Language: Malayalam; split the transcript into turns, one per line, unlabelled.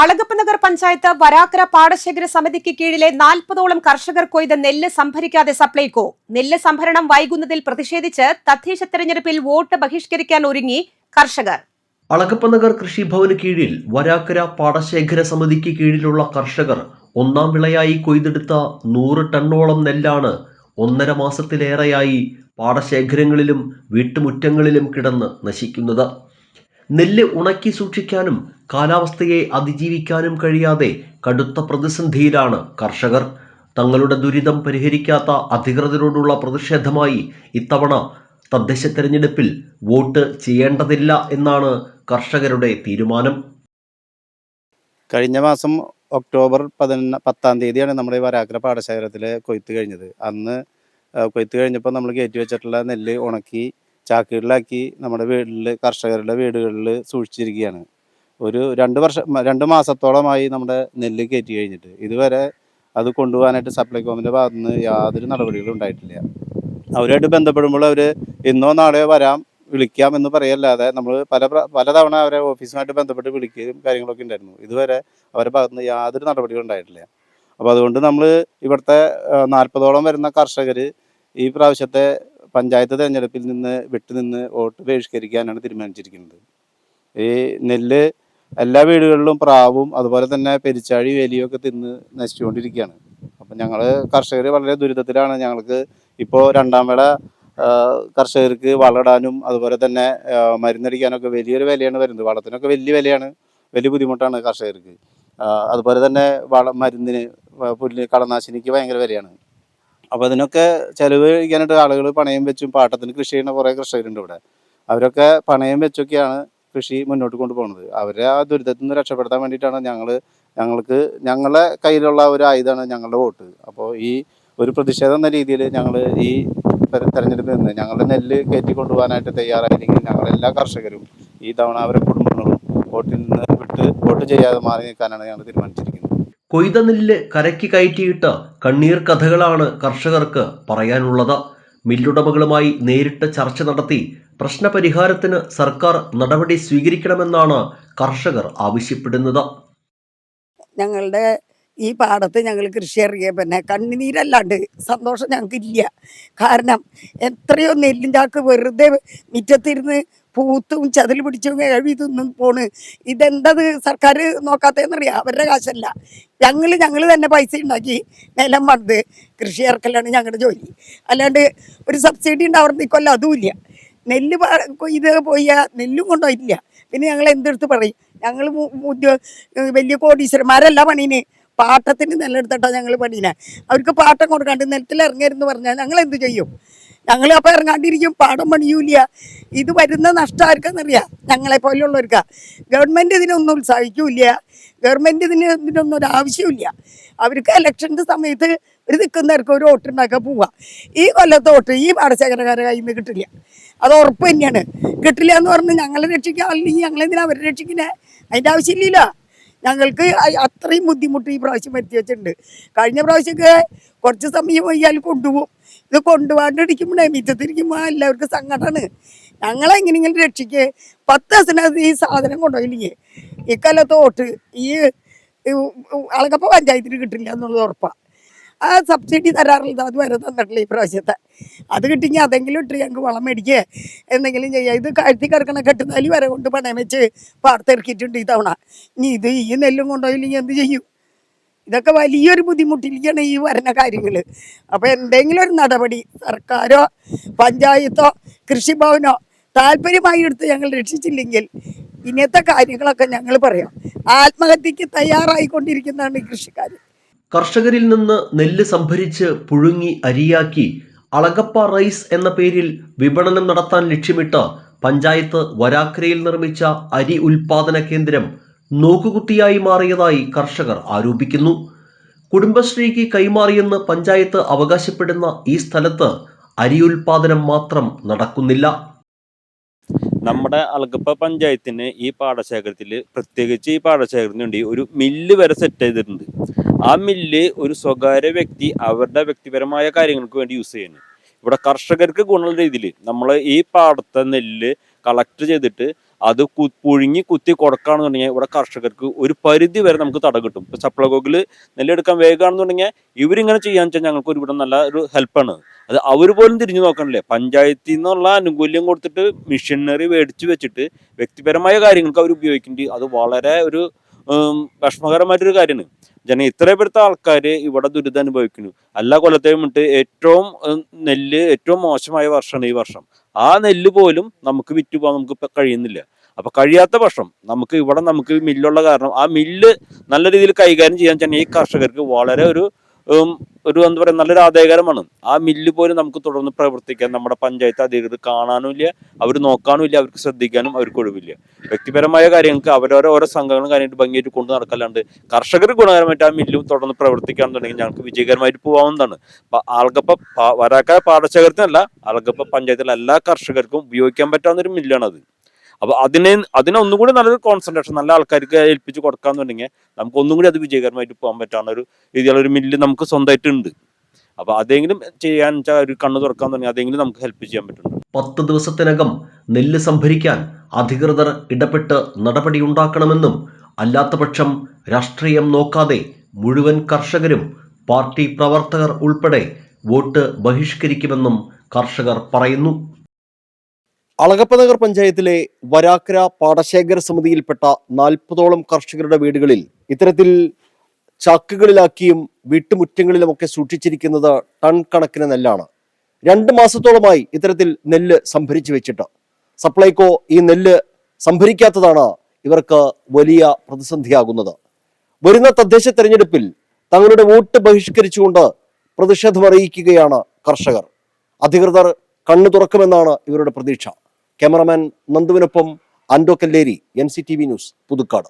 അളഗപ്പ നഗർ പഞ്ചായത്ത് വരാക്കര പാടശേഖര സമിതിക്ക് കീഴിലെ നാൽപ്പതോളം കർഷകർ കൊയ്ത നെല്ല് സംഭരിക്കാതെ സപ്ലൈകോ. നെല്ല് സംഭരണം വൈകുന്നതിൽ പ്രതിഷേധിച്ച് തദ്ദേശ തെരഞ്ഞെടുപ്പിൽ വോട്ട് ബഹിഷ്കരിക്കാൻ ഒരുങ്ങി കർഷകർ.
അളകപ്പനഗർ കൃഷിഭവന് കീഴിൽ വരാക്കര പാടശേഖര സമിതിക്ക് കീഴിലുള്ള കർഷകർ ഒന്നാം വിളയായി കൊയ്തെടുത്ത നൂറ് ടണ്ണോളം നെല്ലാണ് ഒന്നര മാസത്തിലേറെയായി പാടശേഖരങ്ങളിലും വീട്ടുമുറ്റങ്ങളിലും കിടന്ന് നശിക്കുന്നത്. നെല്ല് ഉണക്കി സൂക്ഷിക്കാനും കാലാവസ്ഥയെ അതിജീവിക്കാനും കഴിയാതെ കടുത്ത പ്രതിസന്ധിയിലാണ് കർഷകർ. തങ്ങളുടെ ദുരിതം പരിഹരിക്കാത്ത അധികൃതരോടുള്ള പ്രതിഷേധമായി ഇത്തവണ തദ്ദേശ തെരഞ്ഞെടുപ്പിൽ വോട്ട് ചെയ്യേണ്ടതില്ല എന്നാണ് കർഷകരുടെ തീരുമാനം.
കഴിഞ്ഞ മാസം ഒക്ടോബർ പതിനൊന്ന് പത്താം തീയതിയാണ് നമ്മുടെ വരാക്കര പാടശേഖരത്തിൽ കൊയ്ത്ത് കഴിഞ്ഞത്. അന്ന് കൊയ്ത്ത് കഴിഞ്ഞപ്പോൾ നമ്മൾ കയറ്റി വെച്ചിട്ടുള്ള നെല്ല് ഉണക്കി ചാക്കുകളിലാക്കി നമ്മുടെ വീട്ടിൽ കർഷകരുടെ വീടുകളിൽ സൂക്ഷിച്ചിരിക്കുകയാണ്. ഒരു രണ്ട് വർഷം രണ്ട് മാസത്തോളമായി നമ്മുടെ നെല്ല് കയറ്റി കഴിഞ്ഞിട്ട്. ഇതുവരെ അത് കൊണ്ടുപോകാനായിട്ട് സപ്ലൈകോമിന്റെ ഭാഗത്തു നിന്ന് യാതൊരു നടപടികളും ഉണ്ടായിട്ടില്ല. അവരുമായിട്ട് ബന്ധപ്പെടുമ്പോൾ അവർ ഇന്നോ നാളെയോ വരാം വിളിക്കാം എന്ന് പറയല്ലാതെ നമ്മൾ പല പലതവണ അവരെ ഓഫീസുമായിട്ട് ബന്ധപ്പെട്ട് വിളിക്കുകയും കാര്യങ്ങളൊക്കെ ഉണ്ടായിരുന്നു. ഇതുവരെ അവരുടെ ഭാഗത്തുനിന്ന് യാതൊരു നടപടികളും ഉണ്ടായിട്ടില്ല. അപ്പോൾ അതുകൊണ്ട് നമ്മൾ ഇവിടുത്തെ നാൽപ്പതോളം വരുന്ന കർഷകർ ഈ പ്രാവശ്യത്തെ പഞ്ചായത്ത് തിരഞ്ഞെടുപ്പിൽ നിന്ന് വിട്ടുനിന്ന് വോട്ട് ബഹിഷ്കരിക്കാനാണ് തീരുമാനിച്ചിരിക്കുന്നത്. ഈ നെല്ല് എല്ലാ വീടുകളിലും പ്രാവും അതുപോലെ തന്നെ പെരിച്ചാഴി വേലിയും ഒക്കെ തിന്ന് നശിച്ചുകൊണ്ടിരിക്കുകയാണ്. അപ്പം ഞങ്ങൾ കർഷകർ വളരെ ദുരിതത്തിലാണ്. ഞങ്ങൾക്ക് ഇപ്പോൾ രണ്ടാം വേള കർഷകർക്ക് വളമിടാനും അതുപോലെ തന്നെ മരുന്നടിക്കാനൊക്കെ വലിയൊരു വിലയാണ് വരുന്നത്. വളത്തിനൊക്കെ വലിയ വിലയാണ് വലിയ ബുദ്ധിമുട്ടാണ് കർഷകർക്ക്. അതുപോലെ തന്നെ വള മരുന്നിന് പുല്ല് കളനാശിനിക്ക് ഭയങ്കര വിലയാണ്. അപ്പോൾ അതിനൊക്കെ ചിലവ് കഴിക്കാനായിട്ട് ആളുകൾ പണയം വെച്ചും പാട്ടത്തിന് കൃഷി ചെയ്യുന്ന കുറേ കർഷകരുണ്ട് ഇവിടെ. അവരൊക്കെ പണയം വെച്ചൊക്കെയാണ് കൃഷി മുന്നോട്ട് കൊണ്ടുപോകുന്നത്. അവരെ ആ ദുരിതത്തിൽ നിന്ന് രക്ഷപ്പെടുത്താൻ വേണ്ടിയിട്ടാണ് ഞങ്ങൾ ഞങ്ങൾക്ക് ഞങ്ങളുടെ കയ്യിലുള്ള ഒരു ആയുധമാണ് ഞങ്ങളുടെ വോട്ട്. അപ്പോൾ ഈ ഒരു പ്രതിഷേധം എന്ന രീതിയിൽ ഞങ്ങൾ ഈ തെര- തെരഞ്ഞെടുപ്പിൽ നിന്ന് ഞങ്ങളുടെ നെല്ല് കയറ്റി കൊണ്ടുപോകാനായിട്ട് തയ്യാറായില്ലെങ്കിൽ ഞങ്ങളെല്ലാ കർഷകരും ഈ തവണ അവരെ കുടുംബങ്ങളും വോട്ടിൽ നിന്ന് വിട്ട് വോട്ട് ചെയ്യാതെ മാറി നിൽക്കാനാണ് ഞങ്ങൾ തീരുമാനിച്ചിരിക്കുന്നത്.
കൊയ്ത നെല്ല് കരയ്ക്ക് കയറ്റിയിട്ട കണ്ണീർ കഥകളാണ് കർഷകർക്ക് പറയാനുള്ളത്. മില്ലുടമകളുമായി നേരിട്ട് ചർച്ച നടത്തി പ്രശ്നപരിഹാരത്തിന് സർക്കാർ നടപടി സ്വീകരിക്കണമെന്നാണ് കർഷകർ ആവശ്യപ്പെടുന്നത്.
ഞങ്ങളുടെ ഈ പാടത്ത് ഞങ്ങൾ കൃഷി ഇറങ്ങിയ പിന്നെ കണ്ണുനീരല്ലാണ്ട് സന്തോഷം ഞങ്ങൾക്കില്ല. കാരണം എത്രയോ നെല്ലിന്റെ വെറുതെ മുറ്റത്തിരുന്ന് പൂത്തും ചതിൽ പിടിച്ചും കഴുകി തിന്നും പോണ്. ഇതെന്തത് സർക്കാർ നോക്കാത്തതെന്നറിയാം? അവരുടെ കാശല്ല. ഞങ്ങൾ ഞങ്ങൾ തന്നെ പൈസ ഉണ്ടാക്കി നിലം പണിത് കൃഷി ഇറക്കലാണ് ഞങ്ങളുടെ ജോലി. അല്ലാണ്ട് ഒരു സബ്സിഡി ഉണ്ടാവുന്ന ഇക്കൊല്ലം അതുമില്ല നെല്ല് ഇത് കൊയ്ത് പോയ നെല്ലും ഇല്ല പിന്നെ ഞങ്ങൾ എന്തെടുത്ത് പറയും? ഞങ്ങൾ വലിയ കോടീശ്വരന്മാരല്ല പണീന്. പാട്ടത്തിന് നെല്ലെടുത്തിട്ടാ ഞങ്ങൾ പണീനെ. അവർക്ക് പാട്ടം കൊടുക്കാണ്ട് നിലത്തിൽ ഇറങ്ങരുതെന്ന് പറഞ്ഞാൽ ഞങ്ങൾ എന്ത് ചെയ്യും? ഞങ്ങൾ അപ്പോൾ ഇറങ്ങാണ്ടിരിക്കും. പാടം പണിയൂല ഇത് വരുന്ന നഷ്ടം ആർക്കെന്നറിയാം? ഞങ്ങളെ പോലെയുള്ളവർക്കാ. ഗവൺമെന്റ് ഇതിനൊന്നും ഉത്സാഹിക്കൂല ഗവൺമെന്റ് ഇതിന് ഇതിനൊന്നും ഒരു ആവശ്യമില്ല അവർക്ക് ഇലക്ഷന്റെ സമയത്ത് ഒരു നിൽക്കുന്നവർക്ക് ഒരു ഓട്ടുണ്ടാക്കാൻ പോവാ. ഈ കൊല്ലത്തെ ഓട്ട് ഈ പാടശേഖരക്കാരുടെ കയ്യിൽ നിന്ന് കിട്ടില്ല. അത് ഉറപ്പ് തന്നെയാണ്. കിട്ടില്ല എന്ന് പറഞ്ഞ് ഞങ്ങളെ രക്ഷിക്കാൻ അല്ലെങ്കിൽ ഞങ്ങളെന്തിനാ അവരെ രക്ഷിക്കുന്നത് അതിന്റെ ആവശ്യമില്ല ഞങ്ങൾക്ക് അത്രയും ബുദ്ധിമുട്ട് ഈ പ്രാവശ്യം വരുത്തി വെച്ചിട്ടുണ്ട്. കഴിഞ്ഞ പ്രാവശ്യമൊക്കെ കുറച്ച് സമയം പോയാൽ കൊണ്ടുപോകും. ഇത് കൊണ്ടുപോകാണ്ട് ഇരിക്കുമ്പോഴേ മിറ്റത്തിരിക്കുമ്പോൾ എല്ലാവർക്കും സങ്കടമാണ് ഞങ്ങളെങ്ങനെയെങ്കിലും രക്ഷിക്ക്. പത്ത് ദിവസത്തിനകത്ത് ഈ സാധനം കൊണ്ടുപോയില്ലേ ഇക്കൊല്ലത്തെ വോട്ട് ഈ അളകപ്പ പഞ്ചായത്തിന് കിട്ടില്ല എന്നുള്ളത് ഉറപ്പാണ് ആ സബ്സിഡി തരാറുള്ളത് അത് വരെ തന്നിട്ടില്ല ഈ പ്രാവശ്യത്തെ. അത് കിട്ടിയെങ്കിൽ അതെങ്കിലും ഇട്ട് ഞങ്ങൾക്ക് വളം മേടിക്കുക എന്തെങ്കിലും ചെയ്യുക ഇത് കഴുത്തി കിടക്കണ കെട്ടുന്നാലി വരെ കൊണ്ട് പണയം വെച്ച് പാടത്തിറക്കിയിട്ടുണ്ട് ഈ തവണ. ഇനി ഇത് ഈ നെല്ലും കൊണ്ടുപോയില്ലെങ്കിൽ എന്ത് ചെയ്യും? ഇതൊക്കെ വലിയൊരു ബുദ്ധിമുട്ടിലേക്കാണ് ഈ വരുന്ന കാര്യങ്ങൾ അപ്പോൾ എന്തെങ്കിലും ഒരു നടപടി സർക്കാരോ പഞ്ചായത്തോ കൃഷിഭവനോ താല്പര്യമായി എടുത്ത് ഞങ്ങൾ രക്ഷിച്ചില്ലെങ്കിൽ ഇങ്ങനത്തെ കാര്യങ്ങളൊക്കെ ഞങ്ങൾ പറയാം. ആത്മഹത്യക്ക് തയ്യാറായിക്കൊണ്ടിരിക്കുന്നതാണ് ഈ കൃഷിക്കാർ
കർഷകരിൽ നിന്ന് നെല്ല് സംഭരിച്ച് പുഴുങ്ങി അരിയാക്കി അളകപ്പ റൈസ് എന്ന പേരിൽ വിപണനം നടത്താൻ ലക്ഷ്യമിട്ട് പഞ്ചായത്ത് വരാക്കരയിൽ നിർമ്മിച്ച അരി ഉൽപാദന കേന്ദ്രം നോക്കുകുത്തിയായി മാറിയതായി കർഷകർ ആരോപിക്കുന്നു. കുടുംബശ്രീക്ക് കൈമാറിയെന്ന് പഞ്ചായത്ത് അവകാശപ്പെടുന്ന ഈ സ്ഥലത്ത് അരി ഉൽപാദനം മാത്രം നടക്കുന്നില്ല.
നമ്മുടെ അളകപ്പ പഞ്ചായത്തിന് ഈ പാടശേഖരത്തിൽ പ്രത്യേകിച്ച് ഈ പാടശേഖരത്തിന് വേണ്ടി ഒരു മില്ല് വരെ സെറ്റ് ചെയ്തിട്ടുണ്ട്. ആ മില്ല് ഒരു സ്വകാര്യ വ്യക്തി അവരുടെ വ്യക്തിപരമായ കാര്യങ്ങൾക്ക് വേണ്ടി യൂസ് ചെയ്യുന്നു. ഇവിടെ കർഷകർക്ക് ഗുണമുള്ള രീതിയിൽ നമ്മൾ ഈ പാടത്തെ നെല്ല് കളക്ട് ചെയ്തിട്ട് അത് കു- പുഴുങ്ങി കുത്തി കൊടുക്കുകയാണെന്നുണ്ടെങ്കിൽ ഇവിടെ കർഷകർക്ക് ഒരു പരിധി വരെ നമുക്ക് തട കിട്ടും. ഇപ്പൊ സപ്ലഗോഗിൽ നെല്ലെടുക്കാൻ വേഗമാണെന്നുണ്ടെങ്കിൽ ഇവരിങ്ങനെ ചെയ്യാന്ന് വെച്ചാൽ ഞങ്ങൾക്ക് ഒരുവിടെ നല്ല ഒരു ഹെൽപ്പാണ് അത് അവർ പോലും തിരിഞ്ഞു നോക്കണില്ലേ. പഞ്ചായത്തിൽ നിന്നുള്ള ആനുകൂല്യം കൊടുത്തിട്ട് മിഷനറി മേടിച്ച് വെച്ചിട്ട് വ്യക്തിപരമായ കാര്യങ്ങൾക്ക് അവർ ഉപയോഗിക്കുന്നുണ്ട്. അത് വളരെ ഒരു വിഷമകരമായിട്ടൊരു കാര്യമാണ്. ജന ഇത്രപ്പെടുത്ത ആൾക്കാർ ഇവിടെ ദുരിതം അനുഭവിക്കുന്നു. എല്ലാ കൊല്ലത്തെയും ഇട്ട് ഏറ്റവും നെല്ല് ഏറ്റവും മോശമായ വർഷമാണ് ഈ വർഷം. ആ നെല്ല് പോലും നമുക്ക് വിറ്റ് പോകാൻ നമുക്ക് കഴിയുന്നില്ല. അപ്പൊ കഴിയാത്ത പക്ഷം നമുക്ക് ഇവിടെ നമുക്ക് മില്ലുള്ള കാരണം ആ മില്ല് നല്ല രീതിയിൽ കൈകാര്യം ചെയ്യാൻ തന്നെ ഈ കർഷകർക്ക് വളരെ ഒരു ഒരു എന്താ പറയുക നല്ലൊരു ആദായകരമാണ്. ആ മില്ല് പോലും നമുക്ക് തുടർന്ന് പ്രവർത്തിക്കാൻ നമ്മുടെ പഞ്ചായത്ത് അധികൃതർ കാണാനും ഇല്ല അവർ നോക്കാനും ഇല്ല അവർക്ക് ശ്രദ്ധിക്കാനും അവർക്ക് ഒഴിവില്ല. വ്യക്തിപരമായ കാര്യങ്ങൾക്ക് അവരോരോ ഓരോ സംഘങ്ങളും കാര്യമായിട്ട് ഭംഗിയായിട്ട് കൊണ്ടു നടക്കല്ലാണ്ട് കർഷകർ ഗുണകരമായിട്ട് ആ മില്ലും തുടർന്ന് പ്രവർത്തിക്കാൻ തുടങ്ങി ഞങ്ങൾക്ക് വിജയകരമായിട്ട് പോകാവുന്നതാണ് ആൾക്കപ്പ വരാക്കര പാടശേഖരത്തിനല്ല ആൾക്കപ്പ പഞ്ചായത്തിലെ എല്ലാ കർഷകർക്കും ഉപയോഗിക്കാൻ പറ്റാവുന്ന ഒരു മില്ലാണത് അപ്പൊ അതിനെ അതിനൊന്നും കൂടി നല്ലൊരു കോൺസെൻട്രേഷൻ നല്ല ആൾക്കാർക്ക് ഏൽപ്പിച്ച് കൊടുക്കാന്നുണ്ടെങ്കിൽ നമുക്ക് ഒന്നും കൂടി അത് വിജയകരമായിട്ട് പോകാൻ പറ്റാവുന്ന ഒരു രീതിയിലുള്ള ഒരു മില്ല് നമുക്ക് സ്വന്തമായിട്ട് ഉണ്ട് അപ്പൊ അതെങ്കിലും ചെയ്യാൻ ഒരു കണ്ണു തുറക്കാൻ തുടങ്ങി അതെങ്കിലും നമുക്ക് ഹെൽപ്പ് ചെയ്യാൻ പറ്റും
പത്ത് ദിവസത്തിനകം നെല്ല് സംഭരിക്കാൻ അധികൃതർ ഇടപെട്ട് നടപടിയുണ്ടാക്കണമെന്നും അല്ലാത്തപക്ഷം രാഷ്ട്രീയം നോക്കാതെ മുഴുവൻ കർഷകരും പാർട്ടി പ്രവർത്തകർ ഉൾപ്പെടെ വോട്ട് ബഹിഷ്കരിക്കുമെന്നും കർഷകർ പറയുന്നു.
അളഗപ്പ നഗർ പഞ്ചായത്തിലെ വരാക്കര പാടശേഖര സമിതിയിൽപ്പെട്ട നാൽപ്പതോളം കർഷകരുടെ വീടുകളിൽ ഇത്തരത്തിൽ ചാക്കുകളിലാക്കിയും വീട്ടുമുറ്റങ്ങളിലുമൊക്കെ സൂക്ഷിച്ചിരിക്കുന്നത് ടൺ കണക്കിന് നെല്ലാണ്. രണ്ട് മാസത്തോളമായി ഇത്തരത്തിൽ നെല്ല് സംഭരിച്ചു വെച്ചിട്ട്. സപ്ലൈകോ ഈ നെല്ല് സംഭരിക്കാത്തതാണ് ഇവർക്ക് വലിയ പ്രതിസന്ധിയാകുന്നത്. വരുന്ന തദ്ദേശ തെരഞ്ഞെടുപ്പിൽ തങ്ങളുടെ വോട്ട് ബഹിഷ്കരിച്ചുകൊണ്ട് പ്രതിഷേധമറിയിക്കുകയാണ് കർഷകർ. അധികൃതർ കണ്ണു തുറക്കുമെന്നാണ് ഇവരുടെ പ്രതീക്ഷ. Cameraman നന്ദുവിനൊപ്പം Ando Kalleri N C T V news Puthukkad.